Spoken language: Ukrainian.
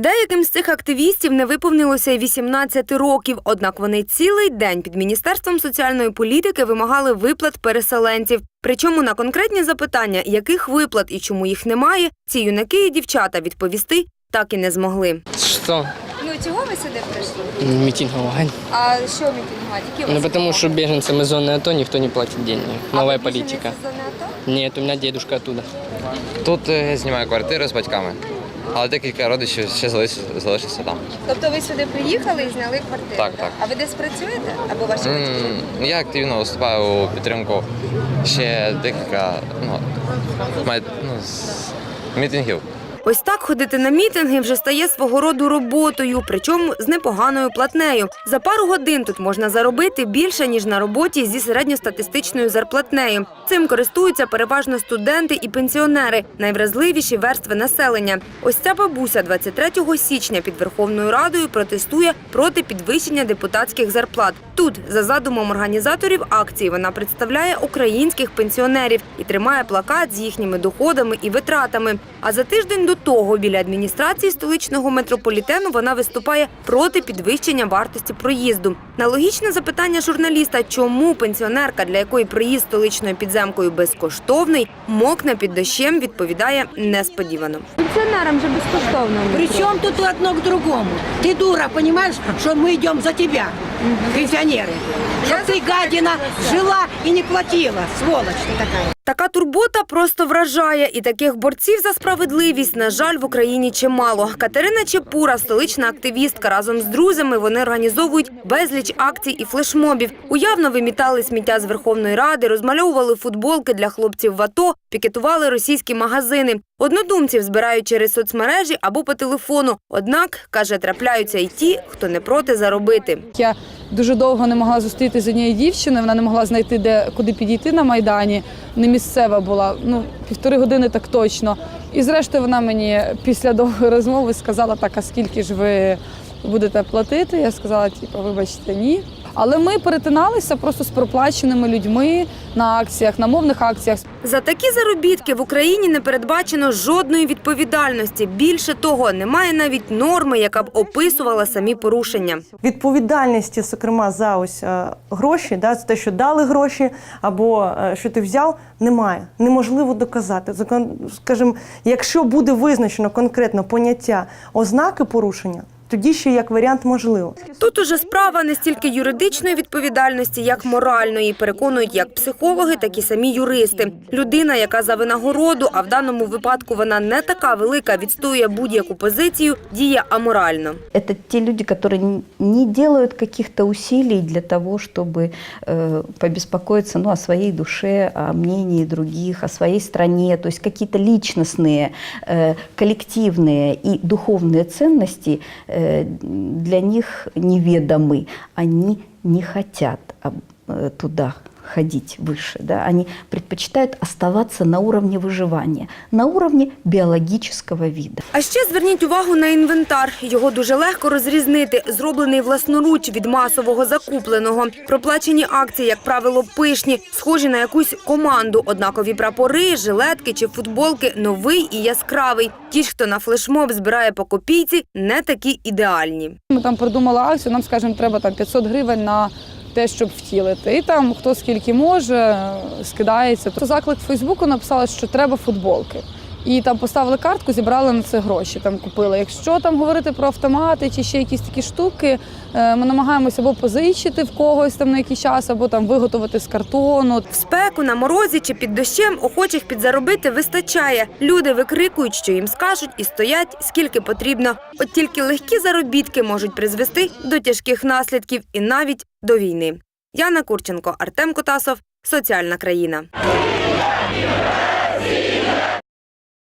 Деяким з цих активістів не виповнилося й 18 років, однак вони цілий день під міністерством соціальної політики вимагали виплат переселенців. Причому на конкретні запитання, яких виплат і чому їх немає, ці юнаки і дівчата відповісти так і не змогли. Что? Ну чого ви сюди прийшли? Митинговать. А що мітингувати? Які Ну потому что беженцам из зоны АТО никто не платит деньги. Новая политика. Нет, у меня дедушка оттуда. Тут е, я знімаю квартиру з батьками, але декілька родичів ще залиш- залишиться там. Тобто ви сюди приїхали і зняли квартиру? Так, так. А ви десь працюєте? Або ваші М, Я активно виступаю у підтримку ще декілька ну, май- ну, з мітингів. Ось так ходити на мітинги вже стає свого роду роботою, причому з непоганою платнею. За пару годин тут можна заробити більше ніж на роботі зі середньостатистичною зарплатнею. Цим користуються переважно студенти і пенсіонери, найвразливіші верстви населення. Ось ця бабуся 23 січня під Верховною Радою протестує проти підвищення депутатських зарплат. Тут, за задумом організаторів акції, вона представляє українських пенсіонерів і тримає плакат з їхніми доходами і витратами. А за тиждень до того біля адміністрації столичного метрополітену вона виступає проти підвищення вартості проїзду. На логічне запитання журналіста, чому пенсіонерка, для якої проїзд столичною підземкою безкоштовний, мокне під дощем, відповідає несподівано. Пенсіонерам же безкоштовно. Причем тут одно к другому? Ты дура, понимаешь, что мы идем за тебя, пенсионеры. Чтоб ты, гадина, жила и не платила, сволочь ты такая. Така турбота просто вражає, і таких борців за справедливість, на жаль, в Україні чимало. Катерина Чепура, столична активістка, разом з друзями вони організовують безліч акцій і флешмобів. Уявно вимітали сміття з Верховної Ради, розмальовували футболки для хлопців в АТО, пікетували російські магазини. Однодумців збирають через соцмережі або по телефону. Однак, каже, трапляються і ті, хто не проти заробити. Я дуже довго не могла зустрітися з однією дівчиною, вона не могла знайти, де куди підійти на майдані. Не місцева була, ну півтори години так точно. І зрештою вона мені після довгої розмови сказала, так, а скільки ж ви будете платити? Я сказала, типу, вибачте, ні. Але ми перетиналися просто з проплаченими людьми на акціях, на мовних акціях. За такі заробітки в Україні не передбачено жодної відповідальності. Більше того, немає навіть норми, яка б описувала самі порушення. відповідальності, зокрема, за ось е, гроші, да, за те, що дали гроші або е, що ти взяв, немає. Неможливо доказати. Закон, скажімо, якщо буде визначено конкретно поняття ознаки порушення, тоді ще як варіант можливо. Тут уже справа не стільки юридичної відповідальності, як моральної. Переконують як психологи, так і самі юристи. Людина, яка за винагороду, а в даному випадку вона не така велика, відстоює будь-яку позицію, діє аморально. Это те люди, которые н- не делают каких-то усилий для того, чтобы э, побеспокоиться ну, о своей душе, о мнении других, о своей стране. То есть какие-то личностные, э, коллективные и духовные ценности э, – для них неведомы. Они не хотят э, туда ходить выше. Да? Они предпочитают оставаться на уровне выживания, на уровне биологического вида. А ще зверніть увагу на інвентар. Його дуже легко розрізнити. Зроблений власноруч від масового закупленого. Проплачені акції, як правило, пишні, схожі на якусь команду. Однакові прапори, жилетки чи футболки новий і яскравий. Ті ж, хто на флешмоб збирає по копійці, не такі ідеальні. Ми там придумали акцію, нам, скажімо, треба там 500 гривень на те, щоб втілити. І там хто скільки може, скидається. То заклик Фейсбуку написала, що треба футболки. І там поставили картку, зібрали на це гроші. Там купили. Якщо там говорити про автомати чи ще якісь такі штуки, е, ми намагаємося або позичити в когось там на якийсь час, або там виготовити з картону. В спеку, на морозі чи під дощем охочих підзаробити вистачає. Люди викрикують, що їм скажуть, і стоять скільки потрібно. От тільки легкі заробітки можуть призвести до тяжких наслідків і навіть до війни. Яна Курченко, Артем Котасов, Соціальна країна.